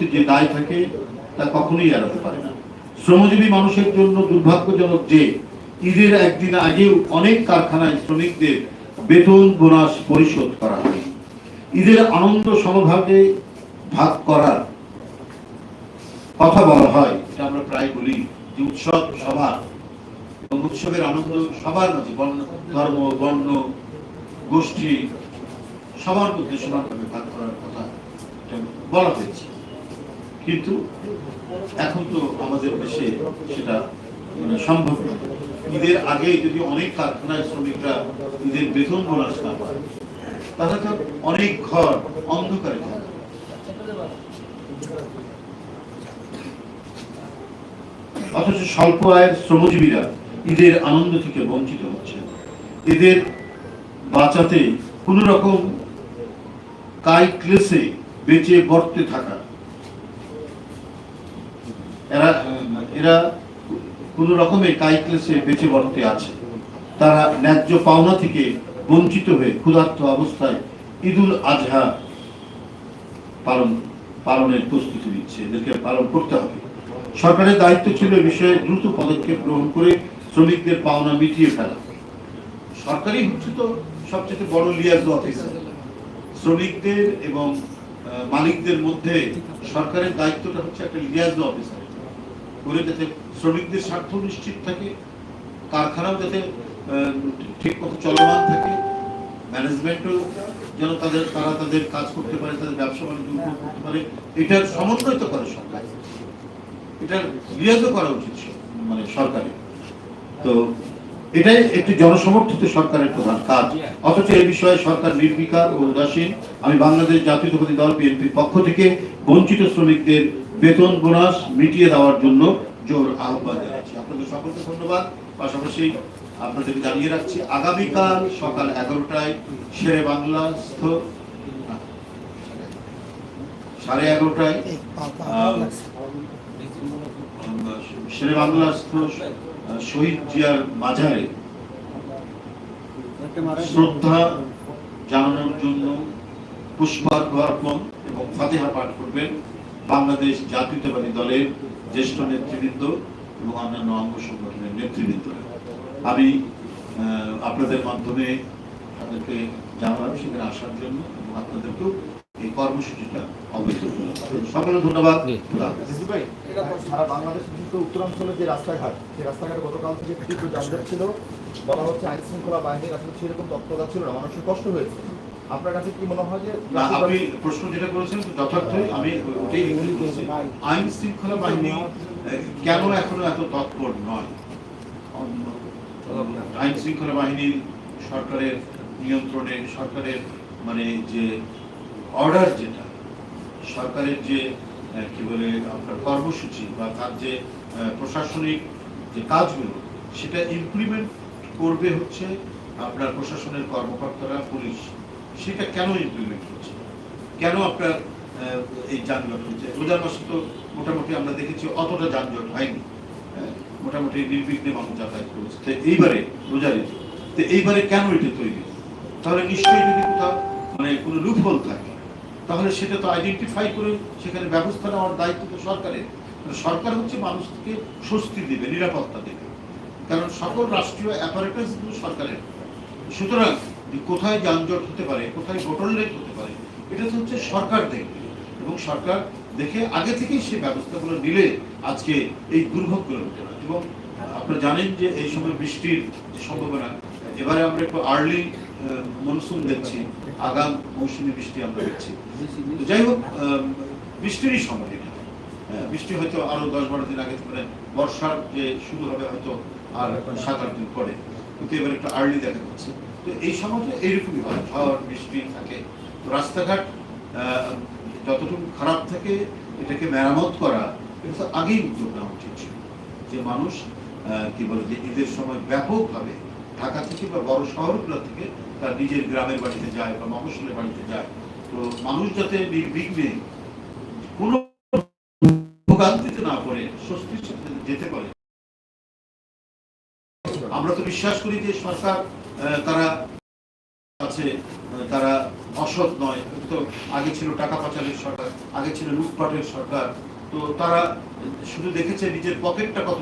প্রতি যে দায় থাকে, তা কখনোই এড়াতে পারে না। শ্রমজীবী মানুষের জন্য দুর্ভাগ্যজনক যে, ঈদের একদিন আগেও অনেক কারখানায় শ্রমিকদের বেতন, বোনাস পরিশোধ করা হয়। ঈদের আনন্দ সমভাগে ভাগ করার কথা বলা হয়, এটা আমরা প্রায় বলি যে উৎসব সবার। এবং উৎসবের আনন্দ সবার মাঝে, বর্ণ, ধর্ম, বর্ণ, গোষ্ঠী সবার মধ্যে সমানভাবে ভাগ করার কথা বলা হয়েছে। কিন্তু এখন তো আমাদের দেশে সেটা মানে সম্ভব নয় ঈদের আগে যদি অনেক কারখানায় শ্রমিকরা ঈদের বেতন বোনাস না পায়, তাহলে তো অনেক ঘর অন্ধকারে থাকে। অথচ স্বল্প আয়ের শ্রমজীবীরা ঈদের আনন্দ থেকে বঞ্চিত হচ্ছে। এদের বাঁচাতে কোন রকম কাই ক্লেসে বেঁচে বর্তে থাকা এরা এরা কোন রকমে কাই বেঁচে বর্তে আছে। তারা ন্যায্য পাওনা থেকে বঞ্চিত হয়ে অবস্থায় ঈদুল আজহা পালন, পালনের প্রস্তুতি নিচ্ছে। এদেরকে পালন করতে হবে। সরকারের দায়িত্ব ছিল বিষয়ে দ্রুত পদক্ষেপ গ্রহণ করে শ্রমিকদের পাওনা মিটিয়ে ফেলা। সরকারই হচ্ছে তো সবচেয়ে বড় লিয়াজ অফিসার। শ্রমিকদের এবং মালিকদের মধ্যে সরকারের দায়িত্বটা হচ্ছে একটা লিয়াজ অফিসার। করে যাতে শ্রমিকদের স্বার্থ নিশ্চিত থাকে, কারখানাও যাতে ঠিক মতো চলমান থাকে ম্যানেজমেন্টও যেন তাদের, তারা তাদের কাজ করতে পারে, তাদের ব্যবসা বাণিজ্য করতে পারে, এটার সমন্বয় তো করে সরকার। এটার লিয়াজও করা উচিত মানে সরকারের। তো এটাই একটি জনসমর্থিত সরকারের প্রধান কাজ। অথচ এই বিষয়ে সরকার নির্বিকার ও উদাসীন। আমি বাংলাদেশ জাতীয়তাবাদী দল বিএনপির পক্ষ থেকে বঞ্চিত শ্রমিকদের বেতন বোনাস মিটিয়ে দেওয়ার জন্য জোর আহ্বান জানাচ্ছি। আপনাদের সকলকে ধন্যবাদ। পাশাপাশি আপনাদেরকে জানিয়ে রাখছি, আগামীকাল সকাল এগারোটায় শেরে বাংলাস্থ সাড়ে এগারোটায়? শেরে বাংলাস্থ শহীদ জিয়ার মাজারে শ্রদ্ধা জানানোর জন্য পুষ্পার্ঘ অর্পণ এবং ফাতেহা পাঠ করবেন বাংলাদেশ জাতীয়তাবাদী দলের জ্যেষ্ঠ নেতৃবৃন্দ এবং অন্যান্য অঙ্গ সংগঠনের নেতৃবৃন্দ আমি আপনাদের মাধ্যমে তাদেরকে জানালাম সেখানে আসার জন্য এবং আপনাদেরকেও এই কর্মসূচিটা করলাম ধন্যবাদ। খোদা হাফেজ। জিসি ভাই এটা সারা বাংলাদেশ বিশেষ উত্তরাঞ্চলের যে রাস্তাঘাট সেই রাস্তাঘাটে গতকাল থেকে তীব্র যানজট ছিল। বলা হচ্ছে আইন শৃঙ্খলা বাহিনীর আসলে সেরকম তৎপরতা ছিল না মানুষের কষ্ট হয়েছে। আপনার কাছে কি মনে হয় যে আপনি প্রশ্ন যেটা করেছেন যথার্থই আমি ওটাই এগুলি বলছি আইন শৃঙ্খলা বাহিনী কেন এখনও এত তৎপর নয়? আইন শৃঙ্খলা বাহিনী সরকারের নিয়ন্ত্রণে সরকারের মানে যে অর্ডার যেটা সরকারের যে কি বলে আপনার কর্মসূচি বা তার যে প্রশাসনিক যে কাজগুলো সেটা ইমপ্লিমেন্ট করবে হচ্ছে আপনার প্রশাসনের কর্মকর্তারা পুলিশ। সেটা কেন ইমপ্লিমেন্ট হচ্ছে কেন আপনার এই যানজট হচ্ছে? রোজার মাসে তো মোটামুটি আমরা দেখেছি অতটা যানজট হয়নি। হ্যাঁ, মোটামুটি নির্বিঘ্নে মানুষ যাতায়াত করেছে। তো এইবারে রোজার তো এইবারে কেন এটা তৈরি তাহলে নিশ্চয়ই যদি কোথাও মানে কোনো লুপহোল থাকে তাহলে সেটা তো আইডেন্টিফাই করে সেখানে ব্যবস্থা নেওয়ার দায়িত্ব তো সরকারের। সরকার হচ্ছে মানুষকে স্বস্তি দেবে, নিরাপত্তা দেবে। কারণ সকল রাষ্ট্রীয় অ্যাপারেটাস সরকারের। সুতরাং কোথায় যানজট হতে পারে, কোথায় বোটলনেক হতে পারে, এটা তো হচ্ছে সরকার দেখবে। এবং সরকার দেখে আগে থেকেই সে ব্যবস্থাগুলো নিলে আজকে এই দুর্ভোগগুলো হতে না এবং আপনারা জানেন যে এই সময় বৃষ্টির সম্ভাবনা, এবারে আমরা একটু আর্লি মনসুন দেখছি, আগাম মৌসুমী বৃষ্টি আমরা দেখছি। যাই হোক বৃষ্টিরই সময় এটা। হ্যাঁ, বৃষ্টি হয়তো আরও দশ বারো দিন আগে থেকে বর্ষার যে শুরু হবে হয়তো আর সাত আট দিন পরে কিন্তু এবার একটু আর্লি দেখা যাচ্ছে। তো এই সময়টা এইরকমই হয় ঝড় বৃষ্টি থাকে। তো রাস্তাঘাট যতটুকু খারাপ থাকে এটাকে মেরামত করা এটা তো আগেই উদ্যোগ নেওয়া উচিত ছিল। যে মানুষ কি বলে যে ঈদের সময় ব্যাপকভাবে ঢাকা থেকে বা বড় শহরগুলো থেকে তার নিজের গ্রামের বাড়িতে যায় বা মফসলের বাড়িতে যায়। মানুষ যাতে নির্বিঘ্নে কোনো ভোগান্তিতে না পড়ে, স্বস্তির সাথে যেতে পারে। আমরা তো বিশ্বাস করি যে সরকার তারা আছে তারা অসৎ নয়। তো আগে ছিল টাকা পাচারের সরকার, আগে ছিল লুটপাটের সরকার। তো তারা শুধু দেখেছে নিজের পকেটটা কত